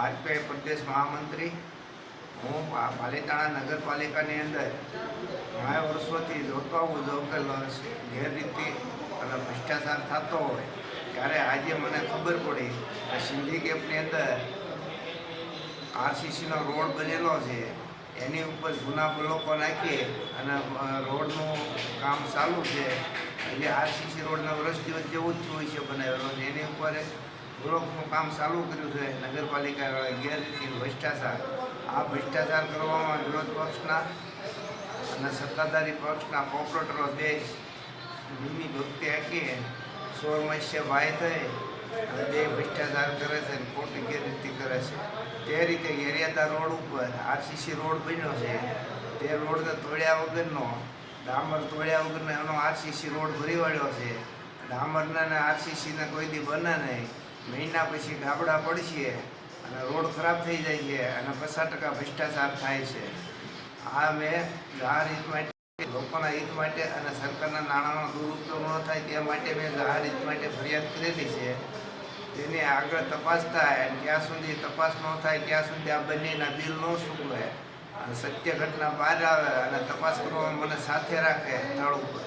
ભાજપા પ્રદેશ મહામંત્રી, હું પાલિતાણા નગરપાલિકાની અંદર ઘણા વર્ષોથી જોતો આવું જો કે ગેરરીતિ અને ભ્રષ્ટાચાર થતો હોય, ત્યારે આજે મને ખબર પડી કે સિંધી કેપની અંદર આરસીસીનો રોડ બનેલો છે. એની ઉપર જૂના બ્લોકો નાખી અને રોડનું કામ ચાલુ છે. એટલે આરસીસી રોડના વર્ષ દિવસ જેવું જ હોય છે બનાવેલો છે. એની ઉપર બ્લોકનું કામ ચાલુ કર્યું છે. નગરપાલિકાવાળા ગેરરીતિ ભ્રષ્ટાચાર. આ ભ્રષ્ટાચાર કરવામાં વિરોધ પક્ષના અને સત્તાધારી પક્ષના કોર્પોરેટરો દેશ ભૂમિ ભક્તિ આપી સોરમસ્ય ભાઈ થઈ અને બે ભ્રષ્ટાચાર કરે છે અને ખોટી ગેરરીતિ કરે છે. તે રીતે એરિયાતા રોડ ઉપર આરસીસી રોડ બન્યો છે. તે રોડને તોડ્યા વગરનો, ડામર તોડ્યા વગરનો એનો આરસીસી રોડ ભરી વળ્યો છે. ડામરના ને આરસીસીને કોઈ દી બને નહીં. મહિના પછી ગાબડા પડશે અને રોડ ખરાબ થઈ જાય છે અને પચાસ ટકા ભ્રષ્ટાચાર થાય છે. આ મેં જાહેર હિત માટે લોકોના હિત માટે અને સરકારના નાણાંનો દુરુપયોગ ન થાય તે માટે મેં જાહેર હિત માટે ફરિયાદ કરેલી છે. તેની આગળ તપાસ થાય અને જ્યાં સુધી તપાસ ન થાય ત્યાં સુધી આ બંનેના બિલ ન સૂકવે અને સત્ય ઘટના બહાર આવે અને તપાસ કરવામાં મને સાથે રાખે સ્થળ ઉપર.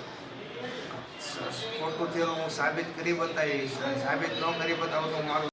સ- હું સાબિત કરી બતાવીશ સાબિત ન કરી બતાવું તો મારું